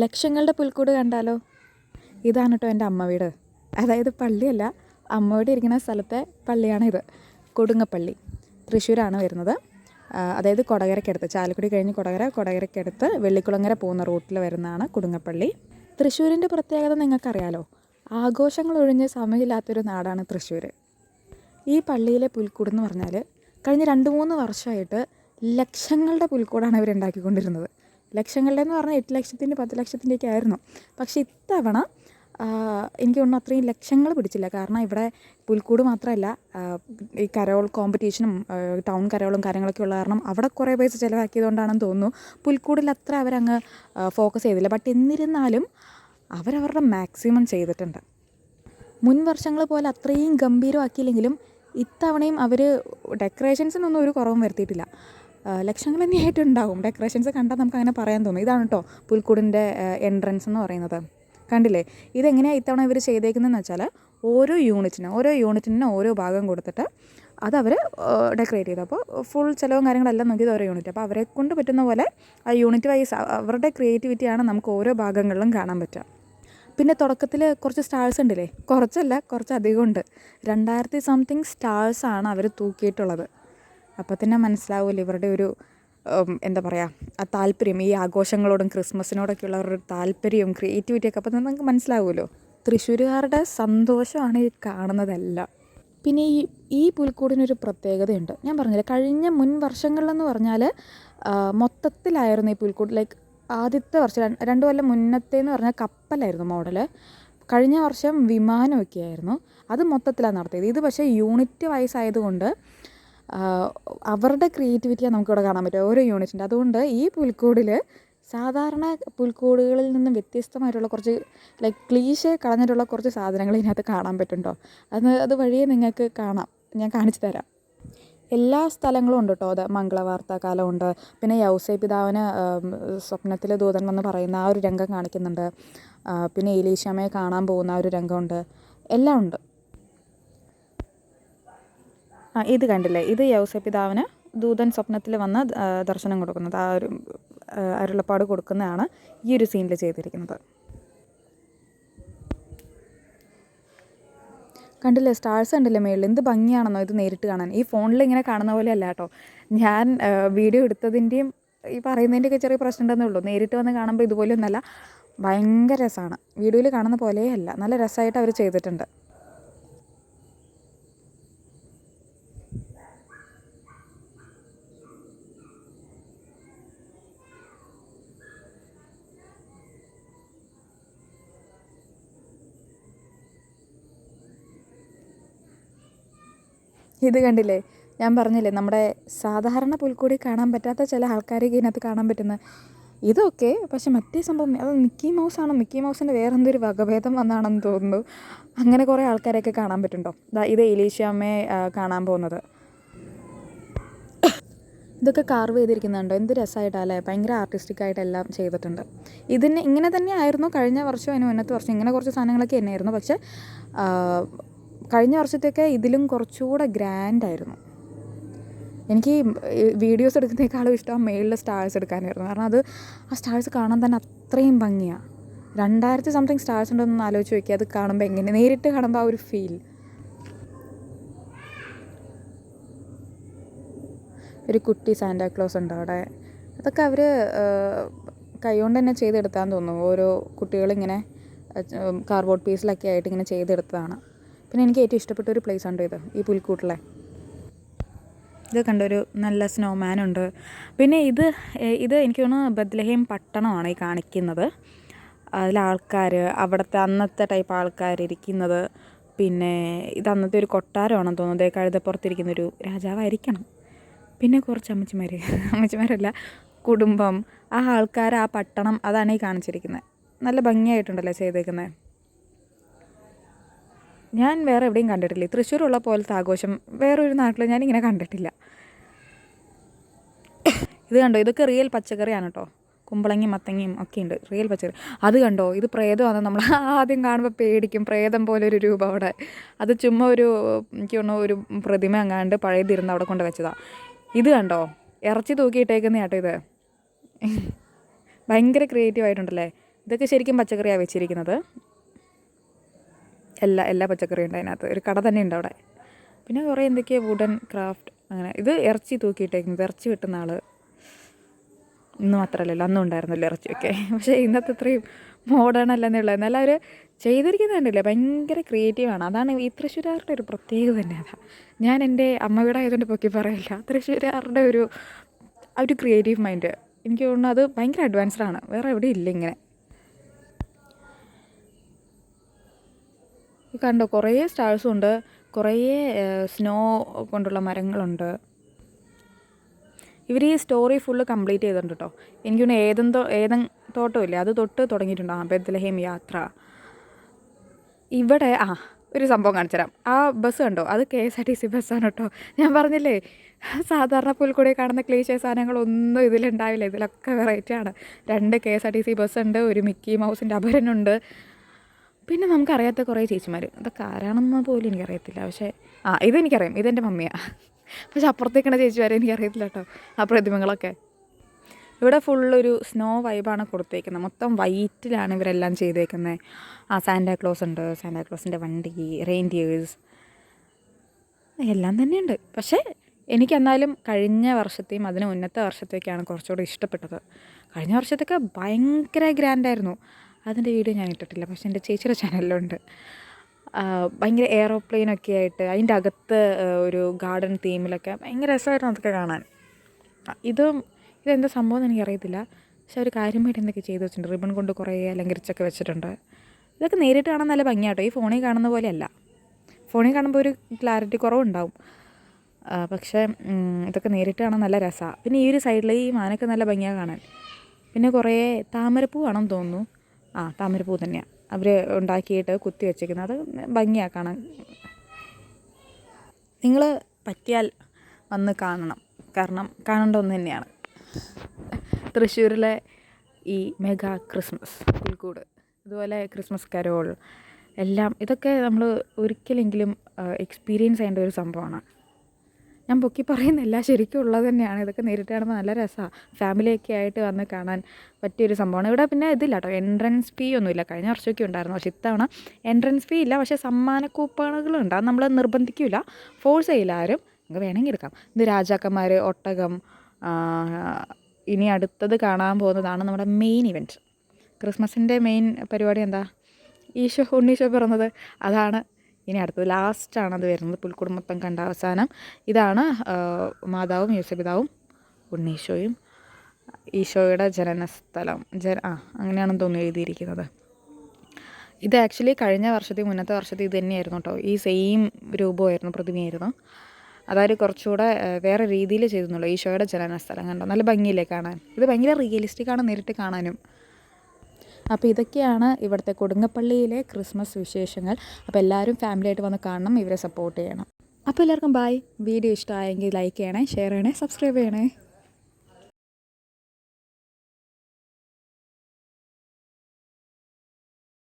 ലക്ഷങ്ങളുടെ പുൽക്കൂട് കണ്ടാലോ? ഇതാണ് കേട്ടോ എന്റെ അമ്മ വീട്. അതായത് പള്ളിയല്ല അമ്മ വീട് ഇരിക്കുന്ന സ്ഥലത്തെ പള്ളിയാണ് ഇത്. കൊടുങ്ങപ്പള്ളി. തൃശ്ശൂരാണ് വരുന്നത്. അതായത് കൊടകരക്കടുത്ത്. ചാലക്കുടി കഴിഞ്ഞ് കൊടകര കൊടകരക്കടുത്ത് വെള്ളിക്കുളങ്ങര പോകുന്ന റൂട്ടിൽ വരുന്നതാണ് കൊടുങ്ങപ്പള്ളി. തൃശ്ശൂരിന്റെ പ്രത്യേകത നിങ്ങൾക്കറിയാലോ? ആഘോഷങ്ങൾ ഒഴിഞ്ഞ് സമയമില്ലാത്തൊരു നാടാണ് തൃശ്ശൂർ ഈ പള്ളിയിലെ പുൽക്കൂട് എന്ന് പറഞ്ഞാൽ കഴിഞ്ഞ രണ്ട് മൂന്ന് വർഷമായിട്ട് ലക്ഷങ്ങളുടെ പുൽക്കൂടാണ് അവർ ഉണ്ടാക്കിക്കൊണ്ടിരുന്നത്. ലക്ഷങ്ങളുടെ എന്ന് പറഞ്ഞാൽ എട്ട് ലക്ഷത്തിന്റെ പത്ത് ലക്ഷത്തിന്റെയൊക്കെ ആയിരുന്നു. പക്ഷേ ഇത്തവണ എനിക്ക് തോന്നുന്നു അത്രയും ലക്ഷങ്ങൾ പിടിച്ചില്ല. കാരണം ഇവിടെ പുൽക്കൂട് മാത്രമല്ല ഈ കരോൾ കോമ്പറ്റീഷനും ടൗൺ കരോളും കാര്യങ്ങളൊക്കെ ഉള്ള കാരണം അവിടെ കുറേ പൈസ ചിലവാക്കിയതുകൊണ്ടാണെന്ന് തോന്നുന്നു. പുൽക്കൂടിൽ അത്ര അവരങ്ങ് ഫോക്കസ് ചെയ്തില്ല. ബട്ട് എന്നിരുന്നാലും അവരവരുടെ മാക്സിമം ചെയ്തിട്ടുണ്ട്. മുൻ വർഷങ്ങൾ പോലെ അത്രയും ഗംഭീരമാക്കിയില്ലെങ്കിലും ഇത്തവണയും അവർ ഡെക്കറേഷൻസിനൊന്നും ഒരു കുറവും വരുത്തിയിട്ടില്ല. ലക്ഷങ്ങൾ തന്നെയായിട്ടുണ്ടാവും ഡെക്കറേഷൻസ് കണ്ടാൽ നമുക്ക് അങ്ങനെ പറയാൻ തോന്നും. ഇതാണ് കേട്ടോ പുൽക്കൂടിന്റെ എൻട്രൻസ് എന്ന് പറയുന്നത്. കണ്ടില്ലേ? ഇതെങ്ങനെയാണ് ഇത്തവണ ഇവർ ചെയ്തേക്കുന്നതെന്ന് വെച്ചാൽ ഓരോ യൂണിറ്റിന് ഓരോ യൂണിറ്റിനും ഓരോ ഭാഗം കൊടുത്തിട്ട് അതവർ ഡെക്കറേറ്റ് ചെയ്തു. അപ്പോൾ ഫുൾ ചിലവും കാര്യങ്ങളെല്ലാം നോക്കിയത് ഓരോ യൂണിറ്റ് അപ്പോൾ അവരെ കൊണ്ട് പറ്റുന്ന പോലെ ആ യൂണിറ്റ് വൈസ് അവരുടെ ക്രിയേറ്റിവിറ്റിയാണ് നമുക്ക് ഓരോ ഭാഗങ്ങളിലും കാണാൻ പറ്റുക. പിന്നെ തുടക്കത്തിൽ കുറച്ച് സ്റ്റാൾസ് ഉണ്ടല്ലേ? കുറച്ചല്ല കുറച്ച് അധികം ഉണ്ട്. രണ്ടായിരത്തി സംതിങ് സ്റ്റാൾസാണ് അവർ തൂക്കിയിട്ടുള്ളത്. അപ്പോൾ തന്നെ മനസ്സിലാവുമല്ലോ ഇവരുടെ ഒരു എന്താ പറയുക ആ താല്പര്യം ഈ ആഘോഷങ്ങളോടും ക്രിസ്മസിനോടൊക്കെയുള്ള ഒരു താല്പര്യവും ക്രിയേറ്റിവിറ്റിയൊക്കെ അപ്പോൾ തന്നെ നമുക്ക് മനസ്സിലാവുമല്ലോ തൃശ്ശൂരുകാരുടെ സന്തോഷമാണ് ഈ കാണുന്നതെല്ലാം. പിന്നെ ഈ ഈ പുൽക്കൂടിനൊരു പ്രത്യേകതയുണ്ട്. ഞാൻ പറഞ്ഞില്ല കഴിഞ്ഞ മുൻ വർഷങ്ങളിലെന്ന് പറഞ്ഞാൽ മൊത്തത്തിലായിരുന്നു ഈ പുൽക്കൂട്. ലൈക്ക് ആദ്യത്തെ വർഷം രണ്ട് കൊല്ലം മുന്നത്തേന്ന് പറഞ്ഞാൽ കപ്പലായിരുന്നു മോഡൽ കഴിഞ്ഞ വർഷം വിമാനമൊക്കെ ആയിരുന്നു അത് മൊത്തത്തിലാണ് നടത്തിയത്. ഇത് പക്ഷേ യൂണിറ്റ് വൈസ് ആയതുകൊണ്ട് അവരുടെ ക്രിയേറ്റിവിറ്റിയാണ് നമുക്കിവിടെ കാണാൻ പറ്റുക ഓരോ യൂണിറ്റിന്റെ. അതുകൊണ്ട് ഈ പുൽക്കൂടിൽ സാധാരണ പുൽക്കൂടുകളിൽ നിന്നും വ്യത്യസ്തമായിട്ടുള്ള കുറച്ച് ലൈക്ക് ക്ലീശ കളഞ്ഞിട്ടുള്ള കുറച്ച് സാധനങ്ങൾ ഇതിനകത്ത് കാണാൻ പറ്റുന്നുണ്ടോ? അത് അത് വഴിയേ നിങ്ങൾക്ക് കാണാം. ഞാൻ കാണിച്ചു തരാം. എല്ലാ സ്ഥലങ്ങളും ഉണ്ട് കേട്ടോ അത്. മംഗളവാർത്ത കാലമുണ്ട് പിന്നെ യൗസേ പിതാവിന് സ്വപ്നത്തിൽ ദൂതൻ എന്ന് പറയുന്ന ആ ഒരു രംഗം കാണിക്കുന്നുണ്ട്. പിന്നെ ഏലീശാമയെ കാണാൻ പോകുന്ന ആ ഒരു രംഗമുണ്ട്. എല്ലാം ഉണ്ട്. ഇത് കണ്ടില്ലേ? ഇത് യൗസേ പിതാവിന് ദൂതൻ സ്വപ്നത്തിൽ വന്ന് ദർശനം കൊടുക്കുന്നത്. ആ ഒരു അരുളപ്പാട് കൊടുക്കുന്നതാണ് ഈ ഒരു സീനിൽ ചെയ്തിരിക്കുന്നത്. കണ്ടില്ലേ? സ്റ്റാർസ് കണ്ടില്ലേ മേളിൽ? എന്ത് ഭംഗിയാണെന്നോ ഇത് നേരിട്ട് കാണാൻ. ഈ ഫോണിൽ ഇങ്ങനെ കാണുന്ന പോലെ അല്ല കേട്ടോ. ഞാൻ വീഡിയോ എടുത്തതിന്റെയും ഈ പറയുന്നതിന്റെയൊക്കെ ചെറിയ പ്രശ്നം ഉണ്ടെന്നേ ഉള്ളൂ. നേരിട്ട് വന്ന് കാണുമ്പോൾ ഇതുപോലെ ഒന്നല്ല ഭയങ്കര രസമാണ് വീഡിയോയിൽ കാണുന്ന പോലെയല്ല. നല്ല രസമായിട്ട് അവർ ചെയ്തിട്ടുണ്ട്. ഇത് കണ്ടില്ലേ? ഞാൻ പറഞ്ഞില്ലേ നമ്മുടെ സാധാരണ പുൽക്കൂടി കാണാൻ പറ്റാത്ത ചില ആൾക്കാരൊക്കെ ഇതിനകത്ത് കാണാൻ പറ്റുന്നത്. ഇതൊക്കെ പക്ഷെ മറ്റേ സംഭവം അത് മിക്കി മൗസ് മിക്കി മൗസിന്റെ വേറെ എന്തൊരു വകഭേദം വന്നാണെന്ന് തോന്നുന്നു. അങ്ങനെ കുറേ ആൾക്കാരെയൊക്കെ കാണാൻ പറ്റുന്നുണ്ടോ? ഇത് എലീഷ്യാമ്മയെ കാണാൻ പോകുന്നത്. ഇതൊക്കെ കാർവ് ചെയ്തിരിക്കുന്നുണ്ടോ? എന്ത് രസമായിട്ടല്ലേ? ഭയങ്കര ആർട്ടിസ്റ്റിക് ആയിട്ട് എല്ലാം ചെയ്തിട്ടുണ്ട്. ഇതിന് ഇങ്ങനെ തന്നെ ആയിരുന്നു കഴിഞ്ഞ വർഷം അതിന് മുന്നത്തെ വർഷം ഇങ്ങനെ കുറച്ച് സാധനങ്ങളൊക്കെ തന്നെയായിരുന്നു. പക്ഷെ കഴിഞ്ഞ വർഷത്തെയൊക്കെ ഇതിലും കുറച്ചുകൂടെ ഗ്രാൻഡായിരുന്നു എനിക്ക് വീഡിയോസ് എടുക്കുന്നതിനേക്കാളും ഇഷ്ടം മേളിൽ സ്റ്റാർസ് എടുക്കാനായിരുന്നു. കാരണം അത് ആ സ്റ്റാർസ് കാണാൻ തന്നെ അത്രയും ഭംഗിയാണ് രണ്ടായിരത്തി സംതിങ് സ്റ്റാർസ് ഉണ്ടെന്ന് ആലോചിച്ച് നോക്കി അത് കാണുമ്പോൾ എങ്ങനെ നേരിട്ട് കാണുമ്പോൾ ആ ഒരു ഫീൽ ഒരു കുട്ടി സാന്റാക്ലോസ് ഉണ്ട് അവിടെ. അതൊക്കെ അവർ കൈകൊണ്ട് തന്നെ ചെയ്തെടുത്താന്ന് തോന്നുന്നു. ഓരോ കുട്ടികളിങ്ങനെ കാർബോർഡ് പീസിലൊക്കെ ആയിട്ട് ഇങ്ങനെ ചെയ്തെടുത്തതാണ്. പിന്നെ എനിക്ക് ഏറ്റവും ഇഷ്ടപ്പെട്ട ഒരു പ്ലേസ് ഉണ്ട് ഇത് ഈ പുൽക്കൂട്ടിലെ? ഇത് കണ്ടൊരു നല്ല സ്നോമാൻ ഉണ്ട്. പിന്നെ ഇത് ഇത് എനിക്ക് തോന്നുന്നു ബദ്ലഹേം പട്ടണമാണ് ഈ കാണിക്കുന്നത്. അതിൽ ആൾക്കാർ അവിടുത്തെ അന്നത്തെ ടൈപ്പ് ആൾക്കാർ ഇരിക്കുന്നത്. പിന്നെ ഇത് അന്നത്തെ ഒരു കൊട്ടാരമാണെന്ന് തോന്നുന്നത് കഴുതപ്പുറത്തിരിക്കുന്നൊരു രാജാവായിരിക്കണം. പിന്നെ കുറച്ച് അമ്മച്ചിമാർ അമ്മച്ചിമാരല്ല കുടുംബം ആ ആൾക്കാർ ആ പട്ടണം അതാണ് ഈ കാണിച്ചിരിക്കുന്നത്. നല്ല ഭംഗിയായിട്ടുണ്ടല്ലോ ചെയ്തേക്കുന്നത് ഞാൻ വേറെ എവിടെയും കണ്ടിട്ടില്ല. തൃശ്ശൂരുള്ള പോലത്തെ ആഘോഷം വേറൊരു നാട്ടിൽ ഞാനിങ്ങനെ കണ്ടിട്ടില്ല. ഇത് കണ്ടോ? ഇതൊക്കെ റിയൽ പച്ചക്കറിയാണ് കേട്ടോ. കുമ്പളങ്ങി മത്തങ്ങയും ഒക്കെ ഉണ്ട്. റിയൽ പച്ചക്കറി. അത് കണ്ടോ? ഇത് പ്രേതമാണ് നമ്മൾ ആദ്യം കാണുമ്പോൾ പേടിക്കും. പ്രേതം പോലെ ഒരു രൂപം അവിടെ. അത് ചുമ്മാ ഒരു എനിക്ക് ഒരു പ്രതിമ അങ്ങാണ്ട് പഴയതിരുന്ന് അവിടെ കൊണ്ട് വെച്ചതാണ് ഇത് കണ്ടോ? ഇറച്ചി തൂക്കിയിട്ടേക്കുന്ന കേട്ടോ ഇത്. ഭയങ്കര ക്രിയേറ്റീവ് ആയിട്ടുണ്ടല്ലേ? ഇതൊക്കെ ശരിക്കും പച്ചക്കറിയാണ് വെച്ചിരിക്കുന്നത്. എല്ലാ എല്ലാ പച്ചക്കറിയും ഉണ്ട് അതിനകത്ത്. ഒരു കട തന്നെ ഉണ്ട് അവിടെ. പിന്നെ കുറേ എന്തൊക്കെയോ വുഡൻ ക്രാഫ്റ്റ് അങ്ങനെ. ഇത് ഇറച്ചി തൂക്കിയിട്ടേക്കുന്നത് ഇറച്ചി വെട്ടുന്ന ആൾ ഇന്ന് മാത്രമല്ലല്ലോ അന്നും ഉണ്ടായിരുന്നല്ലോ ഇറച്ചിയൊക്കെ. പക്ഷേ ഇന്നത്തെ ഇത്രയും മോഡേൺ അല്ലെന്നേ ഉള്ളത് എന്നാൽ അവർ ചെയ്തിരിക്കുന്നത് കണ്ടില്ലേ ഭയങ്കര ക്രിയേറ്റീവാണ് അതാണ് ഈ തൃശ്ശൂരാരുടെ ഒരു പ്രത്യേകത തന്നെ അതാ. ഞാൻ എന്റെ അമ്മ വീടായതുകൊണ്ട് പൊക്കി പറയില്ല. തൃശ്ശൂരാരുടെ ഒരു ഒരു ക്രിയേറ്റീവ് മൈൻഡ് എനിക്ക് തോന്നുന്നു അത് ഭയങ്കര അഡ്വാൻസ്ഡാണ് വേറെ എവിടെയും ഇല്ല ഇങ്ങനെ ഈ കണ്ടോ കുറേ സ്റ്റാഴ്സും ഉണ്ട്. കുറേ സ്നോ കൊണ്ടുള്ള മരങ്ങളുണ്ട്. ഇവർ ഈ സ്റ്റോറി ഫുള്ള് കംപ്ലീറ്റ് ചെയ്തിട്ടുണ്ട് കേട്ടോ എനിക്ക് ഏതെന്തോ ഏതൻ തോട്ടമില്ലേ അത് തൊട്ട് തുടങ്ങിയിട്ടുണ്ട് ആ യാത്ര. ഇവിടെ ആ ഒരു സംഭവം കാണിച്ചു തരാം ആ ബസ് കണ്ടോ? അത് K S R T C ബസ്സാണ് കേട്ടോ ഞാൻ പറഞ്ഞില്ലേ സാധാരണ പുൽക്കൂടി കാണുന്ന ക്ലീശേ സാധനങ്ങളൊന്നും ഇതിലുണ്ടാവില്ല. ഇതിലൊക്കെ വെറൈറ്റിയാണ് രണ്ട് K S R T C ബസ്സുണ്ട് ഒരു മിക്കി മൗസിന്റെ അപരനുണ്ട്. പിന്നെ നമുക്കറിയാത്ത കുറേ ചേച്ചിമാർ അതൊക്കെ ആരാണെന്ന് പോലും എനിക്കറിയത്തില്ല. പക്ഷേ ആ ഇതെനിക്കറിയാം. ഇതെന്റെ മമ്മിയാണ് പക്ഷെ അപ്പുറത്തേക്കണ ചേച്ചിമാരെ എനിക്കറിയത്തില്ല കേട്ടോ ആ പ്രതിമകളൊക്കെ. ഇവിടെ ഫുള്ളൊരു സ്നോ വൈബാണ് കൊടുത്തേക്കുന്നത്. മൊത്തം വൈറ്റിലാണ് ഇവരെല്ലാം ചെയ്തേക്കുന്നത് ആ സാന്റാക്ലോസ് ഉണ്ട്. സാന്റാക്ലോസിന്റെ വണ്ടി റെയിൻഡിയേഴ്സ് എല്ലാം തന്നെയുണ്ട്. പക്ഷേ എനിക്കെന്നാലും കഴിഞ്ഞ വർഷത്തെയും അതിന് മുന്നത്തെ വർഷത്തേക്കാണ് കുറച്ചുകൂടി ഇഷ്ടപ്പെട്ടത്. കഴിഞ്ഞ വർഷത്തൊക്കെ ഭയങ്കര ഗ്രാൻഡായിരുന്നു അതിന്റെ വീഡിയോ ഞാൻ ഇട്ടിട്ടില്ല. പക്ഷേ എന്റെ ചേച്ചിയുടെ ചാനലിലുണ്ട്. ഭയങ്കര എയറോപ്ലെയിനൊക്കെ ആയിട്ട് അതിന്റെ അകത്ത് ഒരു ഗാർഡൻ തീമിലൊക്കെ ഭയങ്കര രസമായിരുന്നു അതൊക്കെ കാണാൻ. ഇതും ഇതെന്താ സംഭവം എന്ന് എനിക്കറിയത്തില്ല. പക്ഷെ ഒരു കാര്യമായിട്ട് എന്തൊക്കെ ചെയ്ത് വെച്ചിട്ടുണ്ട്. റിബൺ കൊണ്ട് കുറേ അലങ്കരിച്ചൊക്കെ വെച്ചിട്ടുണ്ട്. ഇതൊക്കെ നേരിട്ട് കാണാൻ നല്ല ഭംഗിയാട്ടോ. ഈ ഫോണിൽ കാണുന്ന പോലെയല്ല ഫോണിൽ കാണുമ്പോൾ ഒരു ക്ലാരിറ്റി കുറവുണ്ടാവും. പക്ഷേ ഇതൊക്കെ നേരിട്ട് കാണാൻ നല്ല രസമാണ് പിന്നെ ഈ ഒരു സൈഡിൽ ഈ മാനൊക്കെ നല്ല ഭംഗിയാണ് കാണാൻ. പിന്നെ കുറേ താമരപ്പൂവാണെന്ന് തോന്നുന്നു. ആ താമരപ്പൂ തന്നെയാണ് അവർ ഉണ്ടാക്കിയിട്ട് കുത്തി വെച്ചേക്കുന്നത് അത് ഭംഗിയാണ് കാണാൻ നിങ്ങൾ പറ്റിയാൽ വന്ന് കാണണം. കാരണം കാണേണ്ട ഒന്ന് തന്നെയാണ്. തൃശ്ശൂരിലെ ഈ മെഗാ ക്രിസ്മസ് പുൽക്കൂട് അതുപോലെ ക്രിസ്മസ് കരോൾ എല്ലാം ഇതൊക്കെ നമ്മൾ ഒരിക്കലെങ്കിലും എക്സ്പീരിയൻസ് ചെയ്യേണ്ട ഒരു സംഭവമാണ്. ഞാൻ പൊക്കി പറയുന്നില്ല ശരിക്കും ഉള്ളത് തന്നെയാണ്. ഇതൊക്കെ നേരിട്ട് കാണുമ്പോൾ നല്ല രസമാണ് ഫാമിലിയൊക്കെ ആയിട്ട് വന്ന് കാണാൻ പറ്റിയൊരു സംഭവമാണ്. ഇവിടെ പിന്നെ ഇതില്ല കേട്ടോ എൻട്രൻസ് ഫീ ഒന്നുമില്ല. കഴിഞ്ഞ വർഷമൊക്കെ ഉണ്ടായിരുന്നു. പക്ഷേ ഇത്തവണ എൻട്രൻസ് ഫീ ഇല്ല. പക്ഷേ സമ്മാന കൂപ്പണുകളുണ്ട് അത് നമ്മൾ നിർബന്ധിക്കില്ല ഫോഴ്സ് ചെയ്യില്ല ആരും. നിങ്ങൾക്ക് വേണമെങ്കിൽ എടുക്കാം. ഇത് രാജാക്കന്മാർ ഒട്ടകം ഇനി അടുത്തത് കാണാൻ പോകുന്നതാണ് നമ്മുടെ മെയിൻ ഇവന്റ് ക്രിസ്മസിന്റെ മെയിൻ പരിപാടി എന്താ? ഈശോ ഉണ്ണീശോ പിറന്നത്. അതാണ് ഇനി അടുത്തത് ലാസ്റ്റാണ് അത് വരുന്നത്. പുൽക്കുടുംബത്തം കണ്ട അവസാനം. ഇതാണ് മാതാവും യേശുപിതാവും ഉണ്ണീശോയും ഈശോയുടെ ജനനസ്ഥലം. ജന ആ അങ്ങനെയാണെന്ന് തോന്നി എഴുതിയിരിക്കുന്നത്. ഇത് ആക്ച്വലി കഴിഞ്ഞ വർഷത്തെ മുന്നത്തെ വർഷത്തെ ഇത് തന്നെയായിരുന്നു കേട്ടോ. ഈ സെയിം രൂപമായിരുന്നു പ്രതിമയായിരുന്നു. അതായത് കുറച്ചുകൂടെ വേറെ രീതിയിൽ ചെയ്തെന്നുള്ളൂ ഈശോയുടെ ജനനസ്ഥലം കണ്ടോ. നല്ല ഭംഗിയില്ലേ കാണാൻ. ഇത് ഭയങ്കര റിയലിസ്റ്റിക് ആണ് നേരിട്ട് കാണാനും. അപ്പോൾ ഇതൊക്കെയാണ് ഇവിടുത്തെ കൊടുങ്ങപ്പള്ളിയിലെ ക്രിസ്മസ് വിശേഷങ്ങൾ. അപ്പോൾ എല്ലാവരും ഫാമിലിയായിട്ട് വന്ന് കാണണം ഇവരെ സപ്പോർട്ട് ചെയ്യണം. അപ്പോൾ എല്ലാവർക്കും ബായ് വീഡിയോ ഇഷ്ടമായെങ്കിൽ ലൈക്ക് ചെയ്യണേ ഷെയർ ചെയ്യണേ സബ്സ്ക്രൈബ് ചെയ്യണേ.